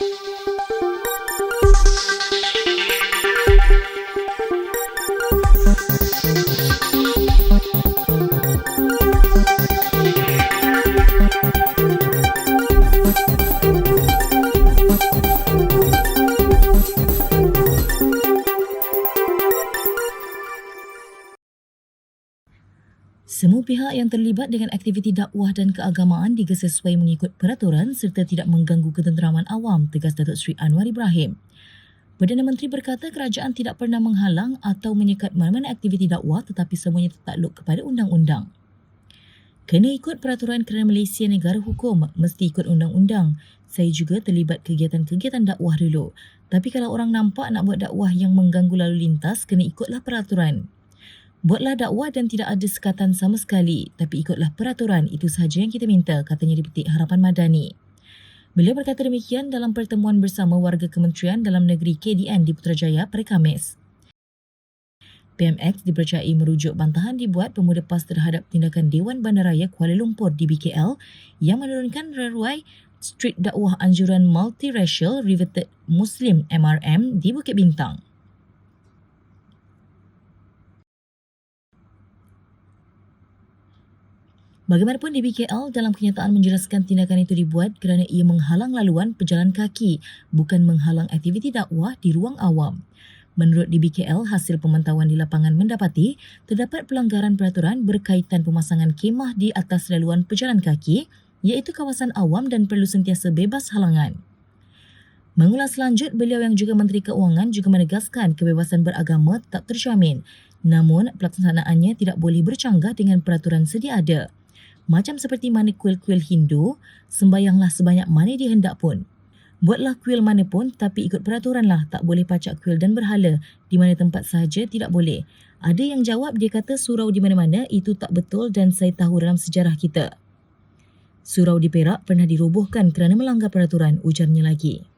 Música Semua pihak yang terlibat dengan aktiviti dakwah dan keagamaan digesa sesuai mengikut peraturan serta tidak mengganggu ketenteraman awam, tegas Datuk Seri Anwar Ibrahim. Perdana Menteri berkata kerajaan tidak pernah menghalang atau menyekat mana-mana aktiviti dakwah tetapi semuanya tertakluk kepada undang-undang. Kena ikut peraturan kerana Malaysia negara hukum, mesti ikut undang-undang. Saya juga terlibat kegiatan-kegiatan dakwah dulu. Tapi kalau orang nampak nak buat dakwah yang mengganggu lalu lintas, kena ikutlah peraturan. Buatlah dakwah dan tidak ada sekatan sama sekali, tapi ikutlah peraturan, itu sahaja yang kita minta, katanya di petik Harapan Madani. Beliau berkata demikian dalam pertemuan bersama warga Kementerian Dalam Negeri KDN di Putrajaya pada Khamis. PMX dipercayai merujuk bantahan dibuat pemuda PAS terhadap tindakan Dewan Bandaraya Kuala Lumpur di BKL yang menurunkan reruai street dakwah anjuran multiracial riveted Muslim MRM di Bukit Bintang. Bagaimanapun di BKL dalam kenyataan menjelaskan tindakan itu dibuat kerana ia menghalang laluan pejalan kaki bukan menghalang aktiviti dakwah di ruang awam. Menurut DBKL, hasil pemantauan di lapangan mendapati terdapat pelanggaran peraturan berkaitan pemasangan kemah di atas laluan pejalan kaki iaitu kawasan awam dan perlu sentiasa bebas halangan. Mengulas lanjut, beliau yang juga Menteri Keuangan juga menegaskan kebebasan beragama tak terjamin namun pelaksanaannya tidak boleh bercanggah dengan peraturan sedia ada. Macam seperti mana kuil-kuil Hindu, sembayanglah sebanyak mana dihendak pun. Buatlah kuil mana pun tapi ikut peraturanlah tak boleh pacak kuil dan berhala di mana tempat sahaja tidak boleh. Ada yang jawab dia kata surau di mana-mana itu tak betul dan saya tahu dalam sejarah kita. Surau di Perak pernah dirobohkan kerana melanggar peraturan ujarnya lagi.